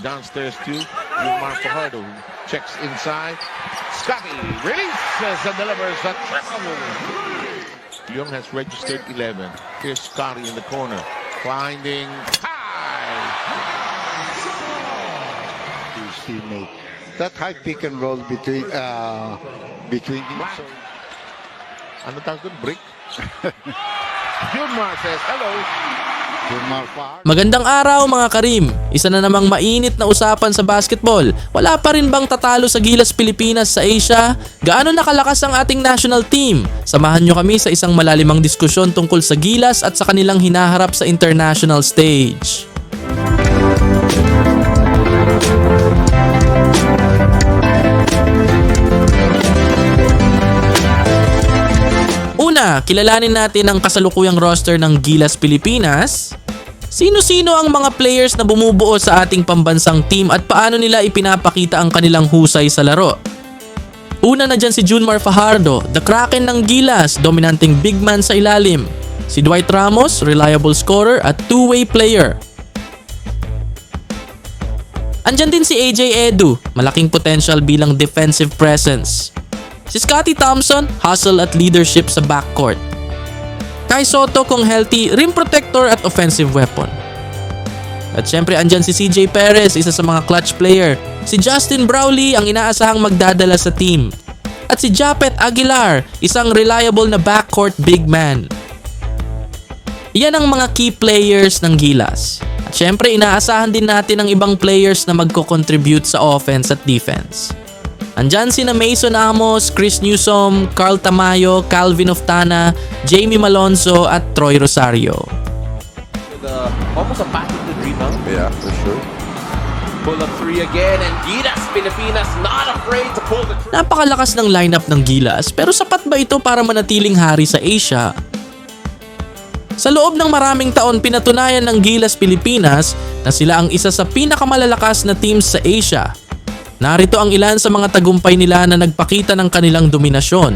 Downstairs too. Mark Fajardo checks inside. Scotty releases and delivers a triple. Young has registered 11. Here's Scotty in the corner. Finding high. his teammate. That high pick and roll between uh, between the Wow. Ano tawag? Break? Junmar says hello. Magandang araw mga Karim. Isa na namang mainit na usapan sa basketball. Wala pa rin bang tatalo sa Gilas Pilipinas sa Asia? Gaano nakalakas ang ating national team? Samahan nyo kami sa isang malalimang diskusyon tungkol sa Gilas at sa kanilang hinaharap sa international stage. Una, kilalanin natin ang kasalukuyang roster ng Gilas Pilipinas. Sino-sino ang mga players na bumubuo sa ating pambansang team at paano nila ipinapakita ang kanilang husay sa laro? Una na dyan si Junmar Fajardo, the Kraken ng Gilas, dominanting big man sa ilalim. Si Dwight Ramos, reliable scorer at two-way player. Andyan din si AJ Edu, malaking potential bilang defensive presence. Si Scotty Thompson, hustle at leadership sa backcourt. Kai Soto kung healthy, rim protector at offensive weapon. At syempre andyan si CJ Perez, isa sa mga clutch player. Si Justin Browley ang inaasahang magdadala sa team. At si Japet Aguilar, isang reliable na backcourt big man. Yan ang mga key players ng Gilas. At syempre inaasahan din natin ang ibang players na magko-contribute sa offense at defense. Andyan sina Mason Amos, Chris Newsom, Carl Tamayo, Calvin Oftana, Jamie Malonzo at Troy Rosario. uh, almost a battle to rebound. Yeah, for sure. Pull up three again, and Gilas Pilipinas not afraid to pull the. Napakalakas ng lineup ng Gilas pero sapat ba ito para manatiling hari sa Asia? Sa loob ng maraming taon pinatunayan ng Gilas Pilipinas na sila ang isa sa pinakamalalakas na teams sa Asia. Narito ang ilan sa mga tagumpay nila na nagpakita ng kanilang dominasyon.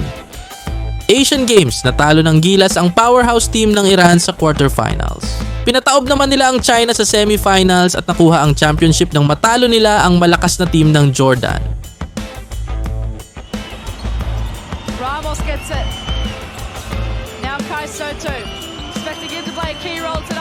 Asian Games, natalo ng Gilas ang powerhouse team ng Iran sa quarterfinals. Pinataob naman nila ang China sa semifinals at nakuha ang championship ng matalo nila ang malakas na team ng Jordan. Ramos gets it. Now Kai Soto. Expecting him to play a key role tonight.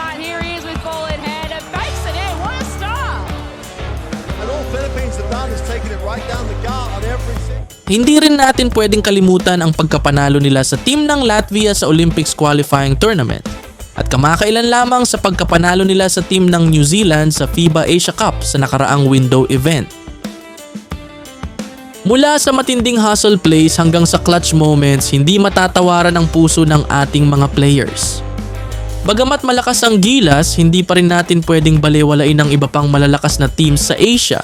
Hindi rin natin pwedeng kalimutan ang pagkapanalo nila sa team ng Latvia sa Olympics qualifying tournament. At kamakailan lamang sa pagkapanalo nila sa team ng New Zealand sa FIBA Asia Cup sa nakaraang window event. Mula sa matinding hustle plays hanggang sa clutch moments, hindi matatawaran ang puso ng ating mga players. Bagamat malakas ang Gilas, hindi pa rin natin pwedeng balewalain ang iba pang malalakas na teams sa Asia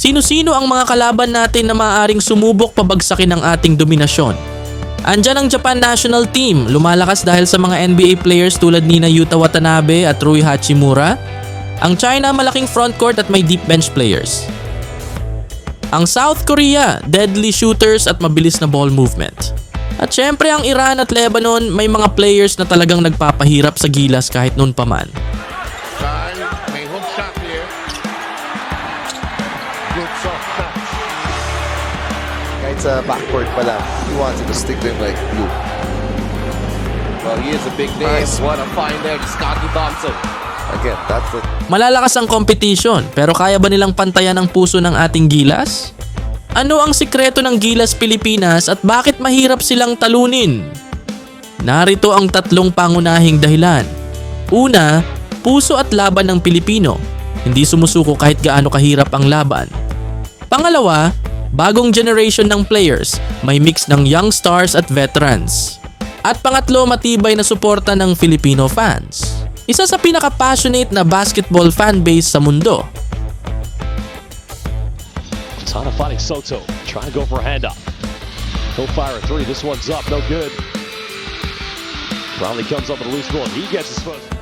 Sino-sino ang mga kalaban natin na maaaring sumubok pabagsakin ang ating dominasyon? Andyan ang Japan national team, lumalakas dahil sa mga NBA players tulad ni Yuta Watanabe at Rui Hachimura. Ang China malaking frontcourt at may deep bench players. Ang South Korea, deadly shooters at mabilis na ball movement. At syempre ang Iran at Lebanon, may mga players na talagang nagpapahirap sa gilas kahit noon pa man. Sa backcourt pa lang, he wanted to stick to him like glue. Well, he is a big name. Nice. What a find there, Scotty Thompson. Again, that's the Malalakas ang competition pero kaya ba nilang pantayan ang puso ng ating gilas? Ano ang sikreto ng Gilas Pilipinas at bakit mahirap silang talunin? Narito ang tatlong pangunahing dahilan. Una, puso at laban ng Pilipino. Hindi sumusuko kahit gaano kahirap ang laban. Pangalawa, bagong generation ng players, may mix ng young stars at veterans. At pangatlo, matibay na suporta ng Filipino fans. Isa sa pinaka-passionate na basketball fanbase sa mundo. Tana fighting Soto. Try and go for a handoff. He'll fire a three. This one's up. No good. Brownlee comes up with a loose ball. He gets his first.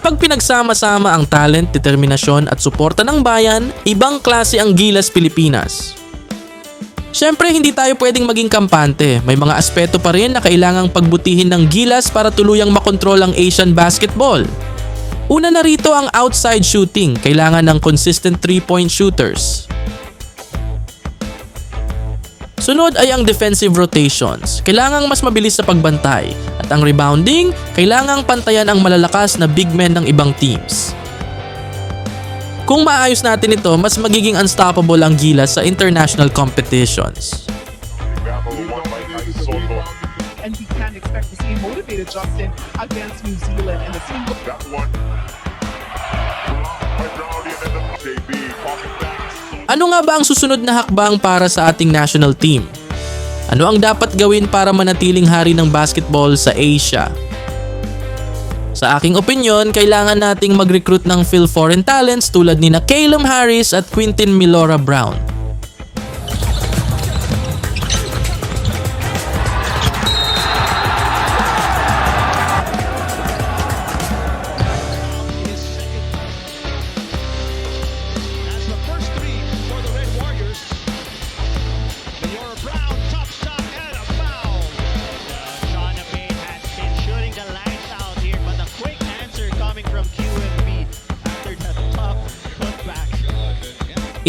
Kapag pinagsama-sama ang talent, determinasyon at suporta ng bayan, ibang klase ang Gilas Pilipinas. Siyempre, hindi tayo pwedeng maging kampante. May mga aspeto pa rin na kailangang pagbutihin ng Gilas para tuluyang makontrol ang Asian basketball. Una na rito ang outside shooting. Kailangan ng consistent 3-point shooters. Sunod ay ang defensive rotations. Kailangang mas mabilis sa pagbantay. At ang rebounding, kailangang pantayan ang malalakas na big men ng ibang teams. Kung maayos natin ito, mas magiging unstoppable ang Gilas sa international competitions. and we can expect to see motivated Justin against New Zealand and the same Ano nga ba ang susunod na hakbang para sa ating national team? Ano ang dapat gawin para manatiling hari ng basketball sa Asia? Sa aking opinion, kailangan nating mag-recruit ng Phil foreign talents tulad ni na Caleb Harris at Quintin Milora Brown.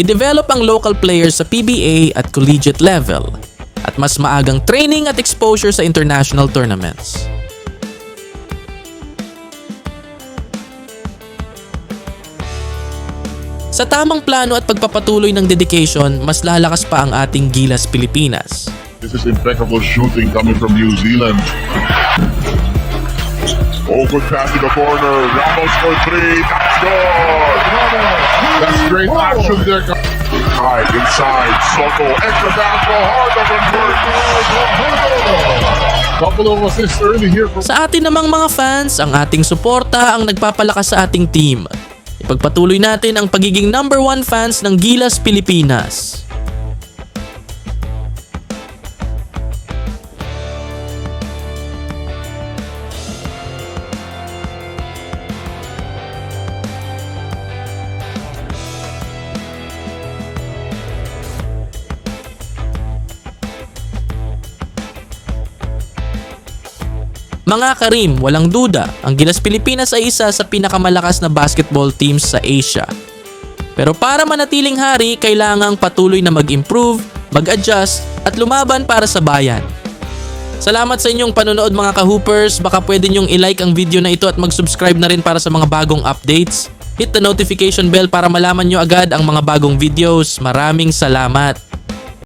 I-develop ang local players sa PBA at collegiate level at mas maagang training at exposure sa international tournaments. Sa tamang plano at pagpapatuloy ng dedication, mas lalakas pa ang ating Gilas Pilipinas. This is impeccable shooting coming from New Zealand. Good pass to the corner. Ramos for three. That's good. That's great action there. Right, inside. Soto. Extra basketball. Hard to convert. Couple of assists early here from Sa atin namang mga fans, ang ating suporta ang nagpapalakas sa ating team. Ipagpatuloy natin ang pagiging number one fans ng Gilas Pilipinas. Mga Karim, walang duda, ang Gilas Pilipinas ay isa sa pinakamalakas na basketball teams sa Asia. Pero para manatiling hari, kailangang patuloy na mag-improve, mag-adjust, at lumaban para sa bayan. Salamat sa inyong panonood mga ka-hoopers. Baka pwede nyong i-like ang video na ito at mag-subscribe na rin para sa mga bagong updates. Hit the notification bell para malaman nyo agad ang mga bagong videos. Maraming salamat!